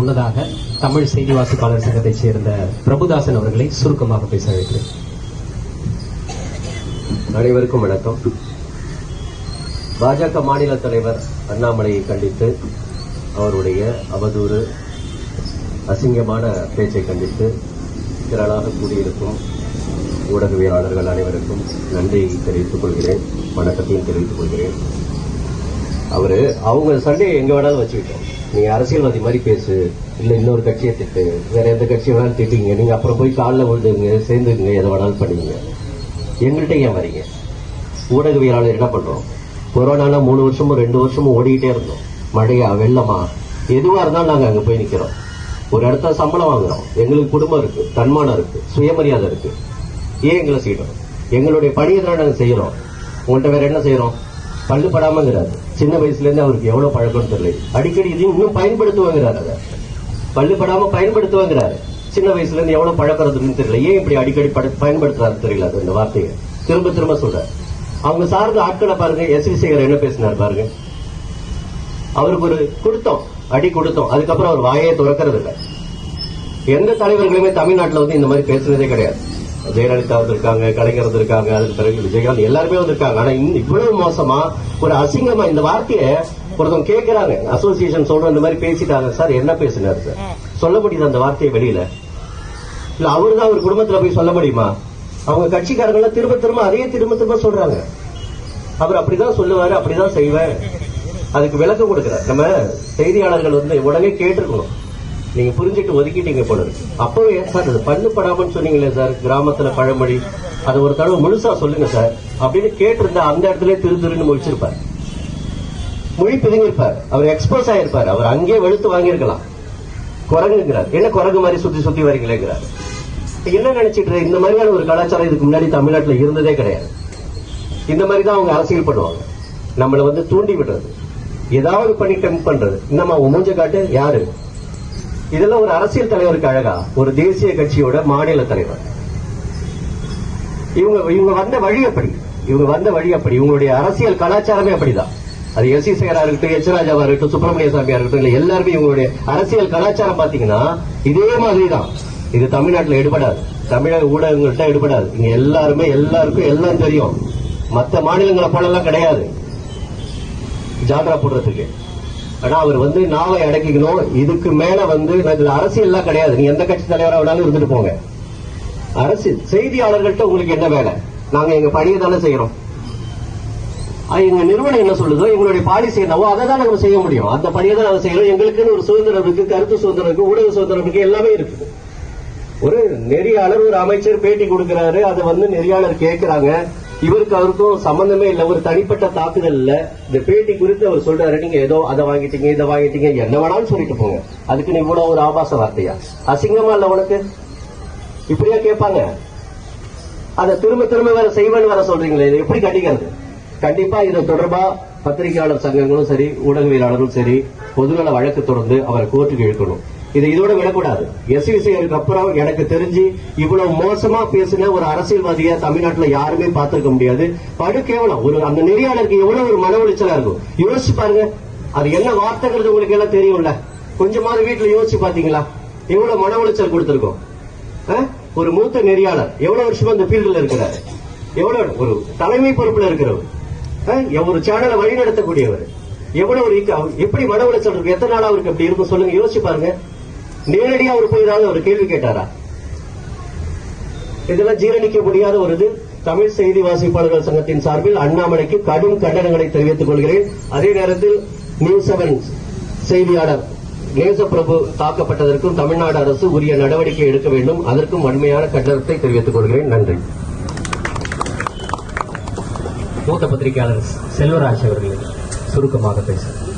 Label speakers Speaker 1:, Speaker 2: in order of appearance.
Speaker 1: முன்னதாக தமிழ் செய்தி வாசிப்பாளர் சங்கத்தைச் சேர்ந்த பிரபுதாசன் அவர்களை சுருக்கமாக பேச அழைக்கிறேன்.
Speaker 2: அனைவருக்கும் வணக்கம். பாஜக மாநில தலைவர் அண்ணாமலையை கண்டித்து அவருடைய அவதூறு அசிங்கமான பேச்சை கண்டித்து திரளாக கூடியிருக்கும் ஊடகவியலாளர்கள் அனைவருக்கும் நன்றி தெரிவித்துக் கொள்கிறேன். வணக்கத்தையும் தெரிவித்துக் கொள்கிறேன். அவரு அவங்க சண்டையை எங்க வேணாலும் வச்சுக்கிட்டோம். நீங்கள் அரசியல்வாதி மாதிரி பேசு இல்ல இன்னொரு கட்சியை திட்டு வேற எந்த கட்சியை வேணாலும் திட்டுங்க நீங்க அப்புறம் போய் காலில் விழுந்துருங்க சேர்ந்துருங்க எதை வேணாலும் பண்ணுவீங்க எங்கள்கிட்ட ஏன் வரீங்க? ஊடகவியலாளர் என்ன பண்றோம்? கொரோனாலாம் மூணு வருஷமும் ரெண்டு வருஷமும் ஓடிக்கிட்டே இருந்தோம். மழையா வெள்ளமா? எதுவா இருந்தாலும் நாங்க அங்க போய் நிக்கிறோம். ஒரு இடத்துல சம்பளம் வாங்குறோம். எங்களுக்கு குடும்பம் இருக்கு தன்மானம் இருக்கு சுயமரியாதை இருக்கு. ஏன் எங்களை செய்யணும் எங்களுடைய பணியை தான் நாங்கள் செய்யறோம். உங்கள்கிட்ட வேற என்ன செய்யறோம்? பல்லு படாமங்கிறாரு சின்ன வயசுல இருந்து அவருக்கு எவ்வளவு பழக்கம்னு தெரியல. அடிக்கடி இதையும் இன்னும் பயன்படுத்துவாங்கிறாரு அதை பல்லு படாம பயன்படுத்துவாங்கிறாரு. சின்ன வயசுல இருந்து எவ்வளவு பழக்கிறதுன்னு தெரியல. ஏன் இப்படி அடிக்கடி பட- பயன்படுத்துறாரு தெரியல அது இந்த வார்த்தையை. திரும்ப திரும்ப சொல்ற அவங்க சார்ந்த ஆட்களை பாருங்க. எஸ் வி சேகர் என்ன பேசினார் பாருங்க. அவருக்கு ஒரு கொடுத்தோம் அடி கொடுத்தோம். அதுக்கப்புறம் அவர் வாயை துறக்கிறது இல்லை எந்த தலைவர்களுமே தமிழ்நாட்டுல வந்து இந்த மாதிரி பேசுனதே கிடையாது. ஜெயலலிதா வந்திருக்காங்க கலைஞர் வந்திருக்காங்க அதுக்கு பிறகு விஜயகாந்த் எல்லாருமே வந்திருக்காங்க. ஆனா இந்த இவ்வளவு மோசமா ஒரு அசிங்கமா இந்த வார்த்தையை ஒருத்தவங்க கேட்கறாங்க அசோசியேஷன் சொல்ற இந்த மாதிரி பேசிட்டாங்க. சார் என்ன பேசினாரு சார்? சொல்ல முடியுது அந்த வார்த்தையை வெளியில? இல்ல அவரு தான் அவர் குடும்பத்துல போய் சொல்ல முடியுமா? அவங்க கட்சிக்காரங்க திரும்ப திரும்ப அதே திரும்ப திரும்ப சொல்றாங்க. அவர் அப்படிதான் சொல்லுவாரு அப்படிதான் செய்வேன் அதுக்கு விளக்கம் கொடுக்கிறார். நம்ம செய்தியாளர்கள் வந்து உடனே கேட்டிருக்கணும். நீங்க புரிஞ்சுட்டு ஒதுக்கிட்டீங்க போல இருக்கு. அப்பவே சார் அது பண்ணு படாமன்னு சொன்னீங்களே சார் கிராமத்துல பழமொழி. அது ஒரு தடவை முழுசா சொல்லுங்க சார். அப்படின்னு கேட்டிருந்தா அந்த இடத்துல திரு திருன்னு முழிச்சிருப்பார். மொழி பிதுங்கிருப்பார் அவர் எக்ஸ்போஸ் ஆயிருப்பார். அவர் அங்கேயே வெளுத்து வாங்கியிருக்கலாம். குரங்குங்கிறார். என்ன குரங்கு மாதிரி சுத்தி சுத்தி வரீங்களேங்கிறார். என்ன நினைச்சிட்டு இந்த மாதிரியான ஒரு கலாச்சாரம் இதுக்கு முன்னாடி தமிழ்நாட்டுல இருந்ததே கிடையாது. இந்த மாதிரி தான் அவங்க அரசியல் பண்ணுவாங்க. நம்மளை வந்து தூண்டி விடுறது. ஏதாவது பண்ணி டெம்ப் பண்றது. நம்ம உன் மூஞ்ச காட்டு? யாரு? இதெல்லாம் ஒரு அரசியல் தலைவருக்கு அழகா. ஒரு தேசிய கட்சியோட மாநில தலைவர். இவங்க இவங்க வந்த வழி அப்படி. இவங்க வந்த வழி அப்படி. இவங்களுடைய அரசியல் கலாச்சாரமே அப்படிதான். அது எஸ் சி சேகரா இருக்கட்டும் எச் ராஜாவா இருக்கட்டும் சுப்பிரமணிய சாமியா இருக்கட்டும் இல்ல எல்லாருமே இவங்களுடைய அரசியல் கலாச்சாரம் பாத்தீங்கன்னா இதே மாதிரி தான் இது தமிழ்நாட்டுல எடுபடாது. தமிழக ஊடகங்கள்ட்ட எடுபடாது. இங்க எல்லாருமே எல்லாருக்கும் எல்லாம் தெரியும். மத்த மாநிலங்களை போலலாம் கிடையாது. ஜால்ரா போடுறதுக்கு. ஆனா அவர் வந்து நாவை அடக்கிக்கணும். இதுக்கு மேல வந்து இதுல அரசியல்லாம் கிடையாது. நீ எந்த கட்சி தலைவரா வேணாலும் இருந்துட்டு போங்க. அரசியல் செய்தியாளர்கள்ட்ட உங்களுக்கு என்ன வேலை? நாங்க எங்க பணியை தானே செய்யறோம். எங்க நிறுவனம் என்ன சொல்லுதோ எங்களுடைய பாலிசி என்னவோ அதை தான் நாங்க செய்ய முடியும். அந்த பணியை தான் நாங்க செய்யறோம். எங்களுக்குன்னு ஒரு சுதந்திரம் இருக்கு கருத்து சுதந்திரம் இருக்கு ஊடக சுதந்திரம் இருக்கு எல்லாமே இருக்கு. ஒரு நெறியாளர் ஒரு அமைச்சர் பேட்டி கொடுக்கிறாரு. அதை வந்து நெறியாளர் கேட்கிறாங்க. இவருக்கு அவருக்கும் சம்பந்தமே இல்ல. ஒரு தனிப்பட்ட தாக்குதல் இல்ல. இந்த பேட்டி குறித்து அவர் சொல்றாரு. நீங்க ஏதோ அதை வாங்கிட்டீங்க இதை வாங்கிட்டீங்க என்ன வேணாலும் சொல்லிட்டு போங்க. அதுக்கு நீ இவ்வளவு ஒரு ஆபாச வார்த்தையா? அசிங்கமா இல்ல உனக்கு? இப்படியா கேட்பாங்க? அதை திரும்ப திரும்ப வேற செய்வேன்னு வேற சொல்றீங்களே. இதை எப்படி கண்டிக்கிறது? கண்டிப்பா இது தொடர்பா பத்திரிகையாளர் சங்கங்களும் சரி ஊடகவியலாளரும் சரி பொதுநல வழக்கு தொடர்ந்து அவரை கோர்ட்டுக்கு இழுக்கணும். இது இதோட விடக்கூடாது. எஸ் விசைக்கு அப்புறம் எனக்கு தெரிஞ்சு இவ்வளவு மோசமா பேசின ஒரு அரசியல்வாதியா தமிழ்நாட்டுல யாருமே பார்த்திருக்க முடியாது. படு கேவலம். ஒரு அந்த நெறியாளருக்கு எவ்வளவு ஒரு மன உளைச்சலா இருக்கும். யோசிச்சு பாருங்க. அது என்ன வார்த்தைங்கிறது உங்களுக்கு எல்லாம் தெரியும்ல. கொஞ்சமாவது வீட்டுல யோசிச்சு பாத்தீங்களா? எவ்வளவு மன உளைச்சல் கொடுத்திருக்கோம். ஒரு மூத்த நெறியாளர். எவ்வளவு வருஷமா இந்த ஃபீல்டுல இருக்கிறார். எவ்வளவு ஒரு தலைமை பொறுப்புல இருக்கிறவர். ஒரு சேனலை வழி நடத்தக்கூடியவர் எவ்வளவு எப்படி மன உளைச்சல் இருக்கு எத்தனை நாள் அவருக்கு அப்படி இருக்கும் சொல்லுங்க. யோசிச்சு பாருங்க. நேரடியா அவர் போய் ஏதாவது ஒரு கேள்வி கேட்டாரா? இதெல்லாம் ஜீரணிக்க முடியாத ஒரு இது. தமிழ் செய்தி வாசிப்பாளர்கள் சங்கத்தின் சார்பில் அண்ணாமலைக்கு கடும் கண்டனங்களை தெரிவித்துக் கொள்கிறேன். அதே நேரத்தில் நியூஸ் செவன் செய்தியாளர் நேசப்பிரபு தாக்கப்பட்டதற்கும் தமிழ்நாடு அரசு உரிய நடவடிக்கை எடுக்க வேண்டும். அதற்கும் வன்மையான கண்டனத்தை தெரிவித்துக் கொள்கிறேன். நன்றி.
Speaker 1: மூத்த பத்திரிகையாளர் செல்வராஜ் அவர்கள் சுருக்கமாக பேசுகிறேன்